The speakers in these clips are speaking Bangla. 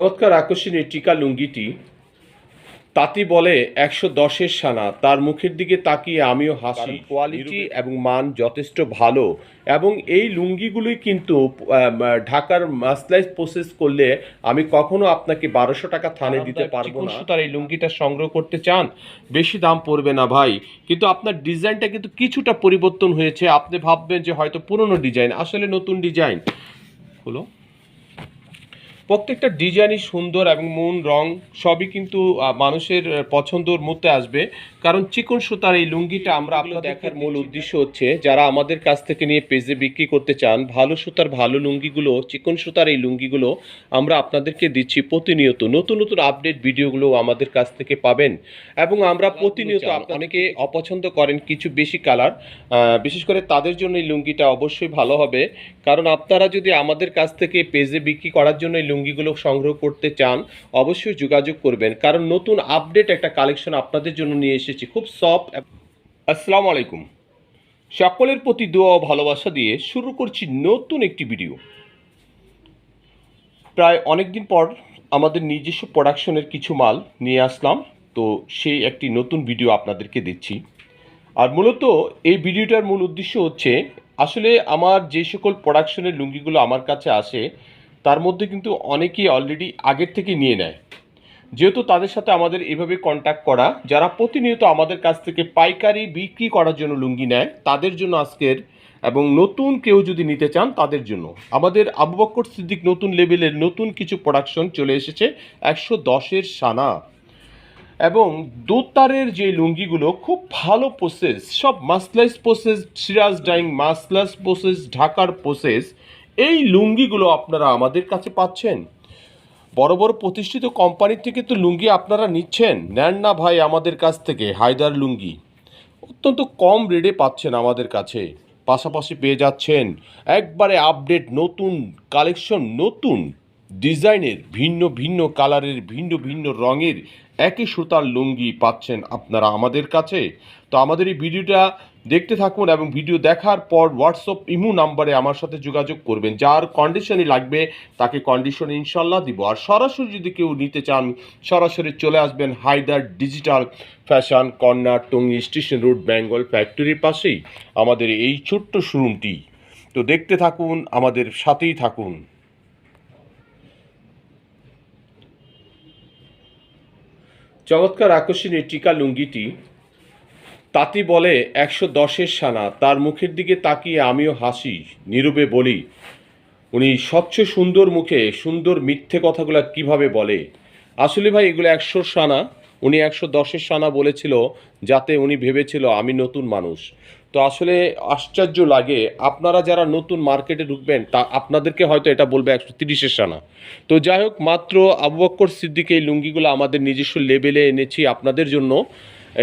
চমৎকার আকর্ষণীয় টিকা লুঙ্গিটি। তাঁতি বলে একশো দশের সানা। তার মুখের দিকে তাকিয়ে আমিও হাসি। কোয়ালিটি এবং মান যথেষ্ট ভালো। এবং এই লুঙ্গিগুলোই কিন্তু ঢাকার মাসলাইজ প্রসেস করলে আমি কখনো আপনাকে বারোশো টাকা থানে দিতে পারব না। তার এই লুঙ্গিটা সংগ্রহ করতে চান বেশি দাম পড়বে না ভাই। কিন্তু আপনার ডিজাইনটা কিন্তু কিছুটা পরিবর্তন হয়েছে। আপনি ভাববেন যে হয়তো পুরনো ডিজাইন আসলে নতুন ডিজাইন। হলো প্রত্যেকটা ডিজাইনই সুন্দর এবং মন রং সবই কিন্তু মানুষের পছন্দর মধ্যে আসবে। কারণ চিকন সুতার এই লুঙ্গিটা আমরা আপনার দেখার মূল উদ্দেশ্য হচ্ছে যারা আমাদের কাছ থেকে নিয়ে পেজে বিক্রি করতে চান ভালো সুতার ভালো লুঙ্গিগুলো চিকন সুতার এই লুঙ্গিগুলো আমরা আপনাদেরকে দিচ্ছি প্রতিনিয়ত। নতুন নতুন আপডেট ভিডিওগুলো আমাদের কাছ থেকে পাবেন। এবং আমরা প্রতিনিয়ত অনেকে অপছন্দ করেন কিছু বেশি কালার। বিশেষ করে তাদের জন্য এই লুঙ্গিটা অবশ্যই ভালো হবে। কারণ আপনারা যদি আমাদের কাছ থেকে পেজে বিক্রি করার জন্য এই লুঙ্গিগুলো সংগ্রহ করতে চান অবশ্যই যোগাযোগ করবেন। কারণ নতুন আপডেট একটা কালেকশন আপনাদের জন্য নিয়ে এসেছি, খুব সফট আসসালামু আলাইকুম। সকলের প্রতি দোয়া ও ভালোবাসা দিয়ে শুরু করছি নতুন একটি ভিডিও প্রায় অনেক দিন পর আমাদের নিজস্ব প্রোডাকশনের কিছু মাল নিয়ে আসলাম, তো সেই একটি নতুন ভিডিও আপনাদেরকে দিচ্ছি। আর মূলত এই ভিডিওটার মূল উদ্দেশ্য হচ্ছে, আসলে আমার যে সকল প্রোডাকশনের লুঙ্গিগুলো আমার কাছে আসে, তার মধ্যে কিন্তু অনেকেই অলরেডি আগের থেকে নিয়ে নেয়। যেহেতু তাদের সাথে আমাদের এভাবে কন্ট্যাক্ট করা, যারা প্রতিনিয়ত আমাদের কাছ থেকে পাইকারি বিক্রি করার জন্য লুঙ্গি নেয়, তাদের জন্য আজকের এবং নতুন কেউ যদি নিতে চান, তাদের জন্য। আমাদের আবু বক্কর সিদ্দিক নতুন লেভেলের নতুন কিছু প্রোডাকশন চলে এসেছে একশো দশের সানা। এবং দোতারের যে লুঙ্গিগুলো, খুব ভালো প্রসেস সব মাসলাইস প্রসেস সিরাজ ডাইং মাসলাস প্রসেস ঢাকার প্রসেস এই লুঙ্গিগুলো আপনারা আমাদের কাছে পাচ্ছেন। বড় বড় প্রতিষ্ঠিত কোম্পানির থেকে তো লুঙ্গি আপনারা নিচ্ছেন। নেন না ভাই আমাদের কাছ থেকে, হায়দার লুঙ্গি। অত্যন্ত কম রেটে পাচ্ছেন আমাদের কাছে। পাশাপাশি পেয়ে যাচ্ছেন একবারে আপডেট নতুন কালেকশন নতুন। ডিজাইনের ভিন্ন ভিন্ন কালারের, ভিন্ন ভিন্ন রঙের একই সুতার লুঙ্গি পাচ্ছেন আপনারা আমাদের কাছে। তো আমাদের এই ভিডিওটা দেখতে থাকুন এবং ভিডিও দেখার পর হোয়াটসঅ্যাপ ইমু নাম্বারে আমার সাথে যোগাযোগ করবেন। যার কন্ডিশনই লাগবে, তাকে কন্ডিশন ইনশাল্লাহ দিব। আর সরাসরি যদি কেউ নিতে চান, সরাসরি চলে আসবেন Haidar digital fashion corner, Tongi station road, Bengal ফ্যাক্টরির পাশেই আমাদের এই ছোট্ট শোরুমটি। তো দেখতে থাকুন, আমাদের সাথেই থাকুন। চমৎকার আকর্ষণীয় টিকা লুঙ্গিটি। তাঁতি বলে একশো দশের সানা, তার মুখের দিকে তাকিয়ে আমিও হাসি, নীরবে বলি, উনি স্বচ্ছ সুন্দর মুখে সুন্দর মিথ্যে কথাগুলো কীভাবে বলে? আসলে ভাই, এগুলো একশোর সানা। উনি একশো দশের সানা বলেছিল যাতে উনি ভেবেছিল আমি নতুন মানুষ। তো আসলে আশ্চর্য লাগে, আপনারা যারা নতুন মার্কেটে ঢুকবেন, তা আপনাদেরকে হয়তো এটা বলবে একশো তিরিশের সানা। তো যাই হোক, মাত্র আবু বক্কর সিদ্দিক এই লুঙ্গিগুলো আমাদের নিজস্ব লেভেলে এনেছি আপনাদের জন্য।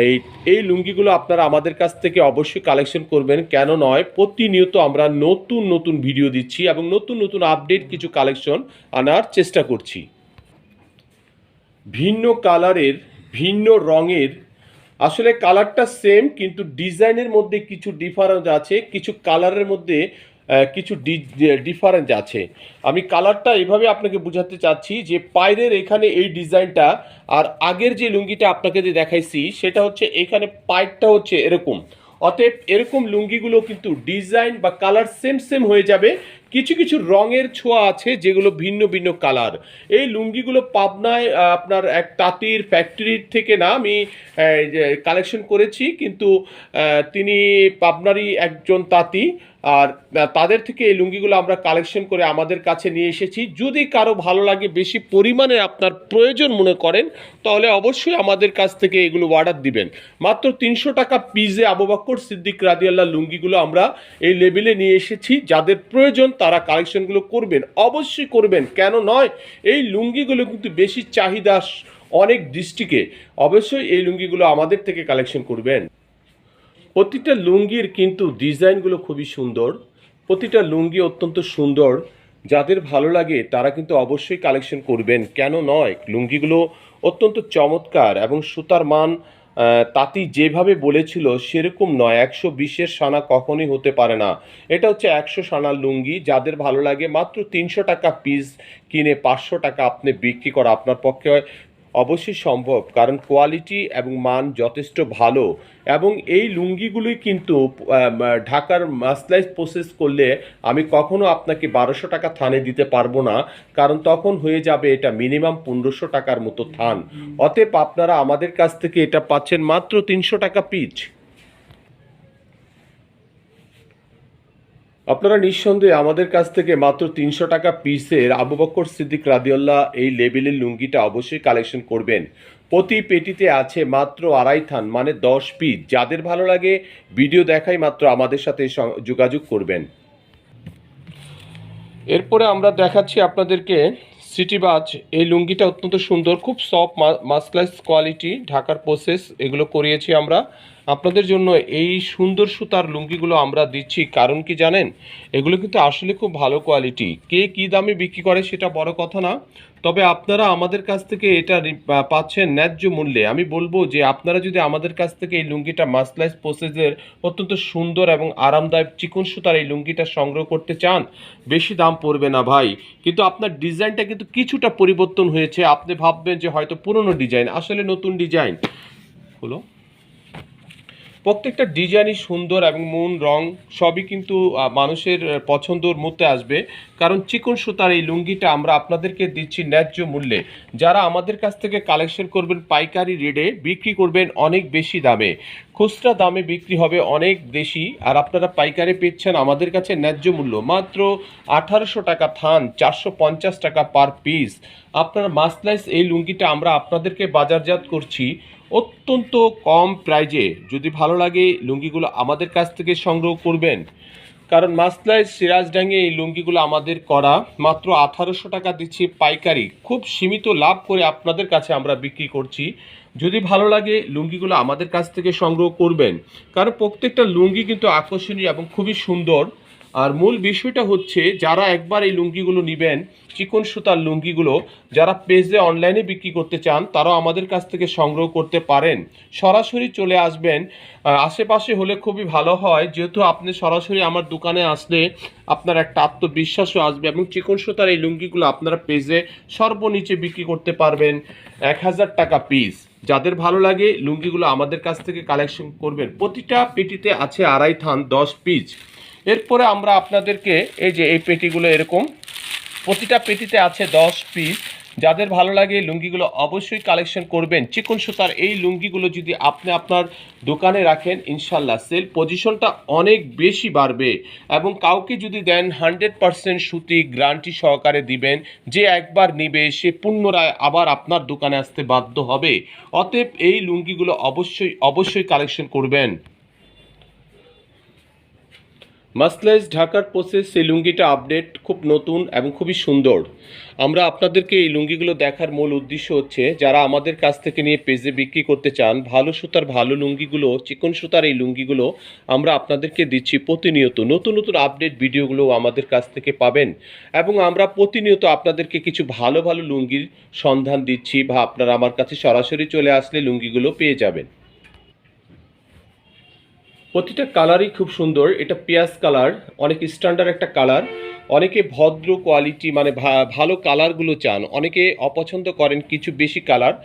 এই এই লুঙ্গিগুলো আপনারা আমাদের কাছ থেকে অবশ্যই কালেকশন করবেন, কেন নয়, প্রতিনিয়ত আমরা নতুন নতুন ভিডিও দিচ্ছি এবং নতুন নতুন আপডেট কিছু কালেকশন আনার চেষ্টা করছি। ভিন্ন কালারের ভিন্ন রঙের। আসলে কালারটা সেম কিন্তু ডিজাইনের মধ্যে কিছু ডিফারেন্স আছে, কিছু কালারের মধ্যে কিছু ডিফারেন্স আছে। আমি কালারটা এভাবে আপনাকে বোঝাতে চাচ্ছি যে পায়ের এখানে এই ডিজাইনটা আর আগের যে লুঙ্গিটা আপনাকে যে দেখাইছি, সেটা হচ্ছে এখানে পাইপটা হচ্ছে এরকম। অতএব এরকম লুঙ্গিগুলো কিন্তু ডিজাইন বা কালার সেম সেম হয়ে যাবে। কিছু কিছু রঙের ছোঁয়া আছে যেগুলো ভিন্ন ভিন্ন কালার। এই লুঙ্গিগুলো পাবনায় আপনার এক তাঁতির ফ্যাক্টরির থেকে না আমি কালেকশন করেছি, কিন্তু তিনি পাবনারই একজন তাঁতি আর তাদের থেকে এই লুঙ্গিগুলো আমরা কালেকশন করে আমাদের কাছে নিয়ে এসেছি। যদি কারও ভালো লাগে, বেশি পরিমাণে আপনার প্রয়োজন মনে করেন, তাহলে অবশ্যই আমাদের কাছ থেকে এগুলো অর্ডার দিবেন। মাত্র তিনশো টাকা পিজে আবু বক্কর, সিদ্দিক রাদিয়াল্লাহ লুঙ্গিগুলো আমরা এই লেভেলে নিয়ে এসেছি। যাদের প্রয়োজন তারা কালেকশনগুলো করবেন, অবশ্যই করবেন। কেন নয়? এই লুঙ্গিগুলো কিন্তু বেশি চাহিদা অনেক ডিস্ট্রিক্টে অবশ্যই এই লুঙ্গিগুলো আমাদের থেকে কালেকশন করবেন। প্রতিটা লুঙ্গির কিন্তু ডিজাইনগুলো খুবই সুন্দর। প্রতিটা লুঙ্গি অত্যন্ত সুন্দর। যাদের ভালো লাগে তারা কিন্তু অবশ্যই কালেকশন করবেন। কেন নয়? লুঙ্গিগুলো অত্যন্ত চমৎকার এবং সুতার মান তাঁতি যেভাবে বলেছিল, সেরকম নয়। একশো বিশের সানা কখনই হতে পারে না। এটা হচ্ছে একশো সানার লুঙ্গি। যাদের ভালো লাগে, মাত্র তিনশো টাকা পিস কিনে পাঁচশো টাকা আপনি বিক্রি করা আপনার পক্ষে অবশ্যই সম্ভব, কারণ কোয়ালিটি এবং মান যথেষ্ট ভালো এবং এই লুঙ্গিগুলি কিন্তু ঢাকার মাসলাইজ প্রসেস করলে আমি কখনো আপনাকে বারোশো টাকা থানে দিতে পারব না, কারণ তখন হয়ে যাবে এটা মিনিমাম পনেরোশো টাকার মতো থান। অতএব আপনারা আমাদের কাছ থেকে এটা পাচ্ছেন মাত্র তিনশো টাকা পিচ আপনারা নিঃসন্দেহে আমাদের কাছ থেকে মাত্র তিনশো টাকা পিসের আবু বক্কর সিদ্দিক রাদিউল্লাহ এই লেবেলের লুঙ্গিটা অবশ্যই কালেকশন করবেন। প্রতি পেটিতে আছে মাত্র আড়াই থান মানে দশ পিস। যাদের ভালো লাগে ভিডিও দেখাই মাত্র আমাদের সাথে যোগাযোগ করবেন। এরপরে আমরা দেখাচ্ছি আপনাদেরকে সিটি সিটিবাজ এই লুঙ্গিটা অত্যন্ত সুন্দর, খুব সফট মাসলাইজ কোয়ালিটি ঢাকার প্রসেস এগুলো করিয়েছি আমরা। আপনাদের জন্য এই সুন্দর সুতার লুঙ্গিগুলো আমরা দিচ্ছি, কারণ কি জানেন? এগুলো কিন্তু আসলে খুব ভালো কোয়ালিটি কে কী দামে বিক্রি করে সেটা বড় কথা না। তবে আপনারা আমাদের কাছ থেকে এটা পাচ্ছেন ন্যায্য মূল্যে। আমি বলব যে আপনারা যদি আমাদের কাছ থেকে এই লুঙ্গিটা মাসলাইজ প্রসেসের অত্যন্ত সুন্দর এবং আরামদায়ক চিকন সুতার এই লুঙ্গিটা সংগ্রহ করতে চান, বেশি দাম পড়বে না ভাই। কিন্তু আপনার ডিজাইনটা কিন্তু কিছুটা পরিবর্তন হয়েছে। আপনি ভাববেন যে হয়তো পুরনো ডিজাইন, আসলে নতুন ডিজাইন। হলো প্রত্যেকটা ডিজাইনই সুন্দর এবং মন রং সবই কিন্তু মানুষের পছন্দর মধ্যে আসবে। কারণ চিকন সুতার এই লুঙ্গিটা আমরা আপনাদেরকে দিচ্ছি ন্যায্য মূল্যে। যারা আমাদের কাছ থেকে কালেকশন করবেন, পাইকারি রেটে বিক্রি করবেন অনেক বেশি দামে। খুচরা দামে বিক্রি হবে অনেক বেশি, আর আপনারা পাইকারি পেচ্ছেন আমাদের কাছে ন্যায্য মূল্য। মাত্র আঠারোশো টাকা থান, চারশো পঞ্চাশ টাকা পার পিস আপনার মাসলাইস এই লুঙ্গিটা আমরা আপনাদেরকে বাজারজাত করছি অত্যন্ত কম প্রাইজে যদি ভালো লাগে, লুঙ্গিগুলো আমাদের কাছ থেকে সংগ্রহ করবেন। কারণ মাসলাইজ সিরাজডাঙ্গে এই লুঙ্গিগুলো আমাদের করা। মাত্র আঠারোশো টাকা দিচ্ছি পাইকারি। খুব সীমিত লাভ করে আপনাদের কাছে আমরা বিক্রি করছি। যদি ভালো লাগে লুঙ্গিগুলো আমাদের কাছ থেকে সংগ্রহ করবেন। কারণ প্রত্যেকটা লুঙ্গি কিন্তু আকর্ষণীয় এবং খুবই সুন্দর। আর মূল বিষয়টা হচ্ছে যারা একবার এই লুঙ্গিগুলো নেবেন, চিকন সুতার লুঙ্গিগুলো, যারা পেজে অনলাইনে বিক্রি করতে চান, তারাও আমাদের কাছ থেকে সংগ্রহ করতে পারেন। সরাসরি চলে আসবেন আশেপাশে হলে খুবই ভালো হয়। যেহেতু আপনি সরাসরি আমার দোকানে আসলে আপনার একটা আত্মবিশ্বাসও আসবে এবং চিকন সুতার এই লুঙ্গিগুলো আপনারা পেজে সর্বনিচে বিক্রি করতে পারবেন এক হাজার টাকা পিস যাদের ভালো লাগে, লুঙ্গিগুলো আমাদের কাছ থেকে কালেকশন করবেন। প্রতিটা পেটিতে আছে আড়াই থান, দশ পিস এরপরে আমরা আপনাদেরকে এই যে এই পেটিগুলো এরকম, প্রতিটা পেটিতে আছে দশ পিস যাদের ভালো লাগে লুঙ্গিগুলো অবশ্যই কালেকশন করবেন। চিকন সুতার এই লুঙ্গিগুলো যদি আপনি আপনার দোকানে রাখেন ইনশাল্লাহ সেল পজিশনটা অনেক বেশি বাড়বে। এবং কাউকে যদি দেন হান্ড্রেড পারসেন্ট সুতি গ্যারান্টি সহকারে দিবেন, যে একবার নিবে, সে পুনরায় আবার আপনার দোকানে আসতে বাধ্য হবে। অতএব এই লুঙ্গিগুলো অবশ্যই অবশ্যই কালেকশন করবেন। মাসলাইজ ঢাকার প্রসেস এই লুঙ্গিটা আপডেট খুব নতুন এবং খুবই সুন্দর। আমরা আপনাদেরকে এই লুঙ্গিগুলো দেখার মূল উদ্দেশ্য হচ্ছে, যারা আমাদের কাছ থেকে নিয়ে পেজে বিক্রি করতে চান, ভালো সুতার ভালো লুঙ্গিগুলো, চিকন সুতার এই লুঙ্গিগুলো আমরা আপনাদেরকে দিচ্ছি প্রতিনিয়ত। নতুন নতুন আপডেট ভিডিওগুলো আমাদের কাছ থেকে পাবেন এবং আমরা প্রতিনিয়ত আপনাদেরকে কিছু ভালো ভালো লুঙ্গির সন্ধান দিচ্ছি বা আপনারা আমার কাছে সরাসরি চলে আসলে লুঙ্গিগুলো পেয়ে যাবেন। প্রতিটা কালারই খুব সুন্দর। এটা পেঁয়াজ কালার অনেক স্ট্যান্ডার্ড একটা কালার অনেকে ভদ্র কোয়ালিটি মানে ভালো কালারগুলো চান, অনেকে অপছন্দ করেন কিছু বেশি কালার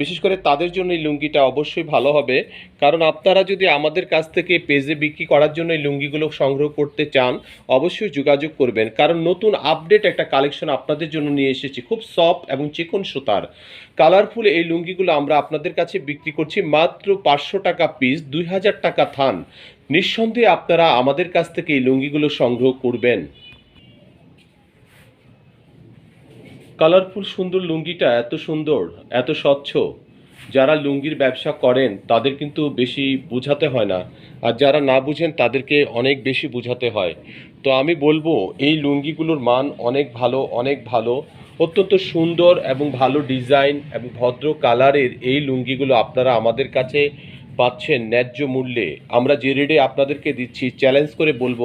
বিশেষ করে তাদের জন্য এই লুঙ্গিটা অবশ্যই ভালো হবে। কারণ আপনারা যদি আমাদের কাছ থেকে পেজে বিক্রি করার জন্য এই লুঙ্গিগুলো সংগ্রহ করতে চান, অবশ্যই যোগাযোগ করবেন। কারণ নতুন আপডেট একটা কালেকশন আপনাদের জন্য নিয়ে এসেছি, খুব সফট এবং চিকন সুতার। কালারফুল এই লুঙ্গিগুলো আমরা আপনাদের কাছে বিক্রি করছি মাত্র পাঁচশো টাকা পিস দুই হাজার টাকা থান। নিঃসন্দেহে আপনারা আমাদের কাছ থেকে এই লুঙ্গিগুলো সংগ্রহ করবেন। কালারফুল সুন্দর লুঙ্গিটা এত সুন্দর, এত স্বচ্ছ। যারা লুঙ্গির ব্যবসা করেন, তাদের কিন্তু বেশি বোঝাতে হয় না। আর যারা না বুঝেন, তাদেরকে অনেক বেশি বোঝাতে হয়। তো আমি বলব, এই লুঙ্গিগুলোর মান অনেক ভালো অনেক ভালো। অত্যন্ত সুন্দর এবং ভালো ডিজাইন এবং ভদ্র কালারের এই লুঙ্গিগুলো আপনারা আমাদের কাছে পাচ্ছেন ন্যায্য মূল্যে। আমরা যে রেটে আপনাদেরকে দিচ্ছি চ্যালেঞ্জ করে বলব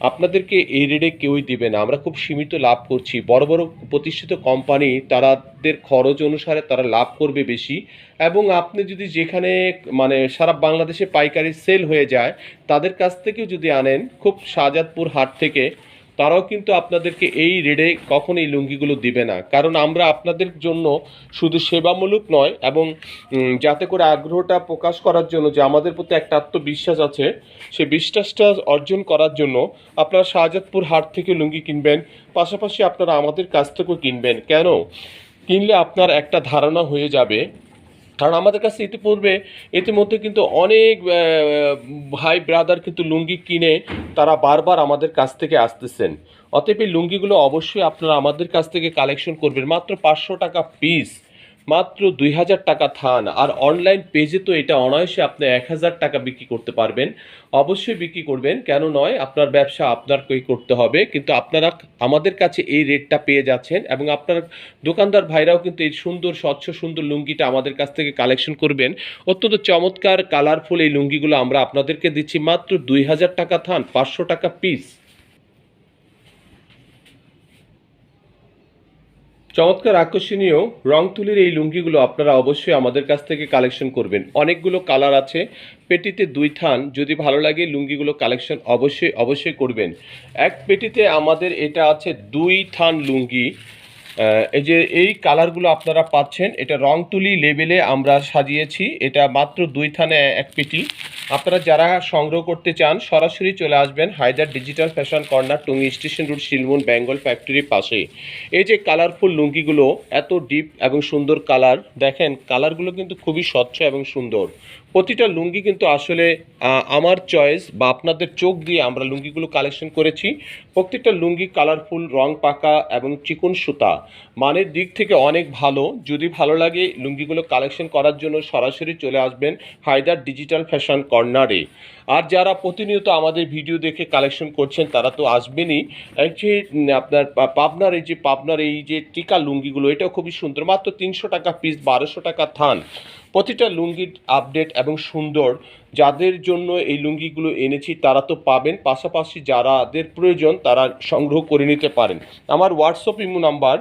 আপনাদেরকে এই রেটে কেউই দিবে না। আমরা খুব সীমিত লাভ করছি। বড় বড় প্রতিষ্ঠিত কোম্পানি, তারাদের খরচ অনুসারে তারা লাভ করবে বেশি। এবং আপনি যদি যেখানে মানে সারা বাংলাদেশে পাইকারি সেল হয়ে যায়, তাদের কাছ থেকেও যদি আনেন, খুব শাহজাদপুর হাট থেকে তারাও কিন্তু আপনাদেরকে এই রেডে কখন এই লুঙ্গিগুলো দিবে না। কারণ আমরা আপনাদের জন্য শুধু সেবামূলক নয় এবং যাতে করে আগ্রহটা প্রকাশ করার জন্য যে আমাদের প্রতি একটা আত্মবিশ্বাস আছে সেই বিশ্বাসটা অর্জন করার জন্য আপনারা শাহজাদপুর হাট থেকে লুঙ্গি কিনবেন, পাশাপাশি আপনারা আমাদের কাছ থেকেও কিনবেন। কেন? কিনলে আপনার একটা ধারণা হয়ে যাবে কারণ আমাদের কাছে ইতিপূর্বে ইতিমধ্যে কিন্তু অনেক ভাই ব্রাদার কিন্তু লুঙ্গি কিনে তারা বারবার আমাদের কাছ থেকে আসতেছেন। অতএব এই লুঙ্গিগুলো অবশ্যই আপনারা আমাদের কাছ থেকে কালেকশন করবেন। মাত্র পাঁচশো টাকা পিস মাত্র দুই হাজার টাকা থান। আর অনলাইন পেজে তো এটা অনায়াসে আপনি এক হাজার টাকা বিক্রি করতে পারবেন। অবশ্যই বিক্রি করবেন, কেন নয়? আপনার ব্যবসা আপনারকেই করতে হবে। কিন্তু আপনারা আমাদের কাছে এই রেটটা পেয়ে যাচ্ছেন এবং আপনার দোকানদার ভাইরাও কিন্তু এই সুন্দর, স্বচ্ছ, সুন্দর লুঙ্গিটা আমাদের কাছ থেকে কালেকশন করবেন। অত্যন্ত চমৎকার কালারফুল এই লুঙ্গিগুলো আমরা আপনাদেরকে দিচ্ছি মাত্র দুই হাজার টাকা থান, পাঁচশো টাকা পিস চমৎকার আকর্ষণীয় রং তুলির এই লুঙ্গিগুলো আপনারা অবশ্যই আমাদের কাছ থেকে কালেকশন করবেন। অনেকগুলো কালার আছে। পেটিতে দুই থান। যদি ভালো লাগে লুঙ্গিগুলো কালেকশন অবশ্যই অবশ্যই করবেন। এক পেটিতে আমাদের এটা আছে দুই থান লুঙ্গি। এই যে এই কালারগুলো আপনারা পাচ্ছেন, এটা রং তুলি লেবেলে আমরা সাজিয়েছি। এটা মাত্র দুই থানে এক পেটি। আপনারা যারা সংগ্রহ করতে চান, সরাসরি চলে আসবেন Haidar digital fashion corner Tongi station road Shilmun Bengal ফ্যাক্টরির পাশে এই যে কালারফুল লুঙ্গিগুলো, এত ডিপ এবং সুন্দর কালার, দেখেন, কালারগুলো কিন্তু খুবই স্বচ্ছ এবং সুন্দর। প্রতিটা লুঙ্গি কিন্তু আসলে আমার চয়েস বা আপনাদের চোখ দিয়ে আমরা লুঙ্গিগুলো কালেকশন করেছি। প্রত্যেকটা লুঙ্গি কালারফুল রং পাকা এবং চিকন সুতা। মানের দিক থেকে অনেক ভালো। যদি ভালো লাগে লুঙ্গিগুলো কালেকশন করার জন্য সরাসরি চলে আসবেন হায়দার ডিজিটাল ফ্যাশন কর্নারে আর যারা প্রতিনিয়ত আমাদের ভিডিও দেখে কালেকশন করছেন, তারা তো আসবেনই। এই যে আপনার পাবনার এই যে, পাবনার এই যে টিকা লুঙ্গিগুলো, এটাও খুবই সুন্দর। মাত্র তিনশো টাকা পিস বারোশো টাকা থান। প্রতিটা লুঙ্গির আপডেট এবং সুন্দর। যাদের জন্য এই লুঙ্গিগুলো এনেছি, তারা তো পাবেন। পাশাপাশি যারাদের প্রয়োজন, তারা সংগ্রহ করে নিতে পারেন। আমার WhatsApp imo number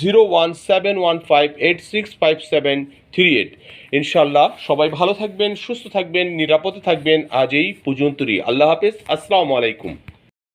zero one seven one five eight six five seven three eight ইনশাল্লাহ সবাই ভালো থাকবেন, সুস্থ থাকবেন, নিরাপদে থাকবেন। আজ এই পর্যন্তই। আল্লাহ হাফেজ। আসসালামু আলাইকুম।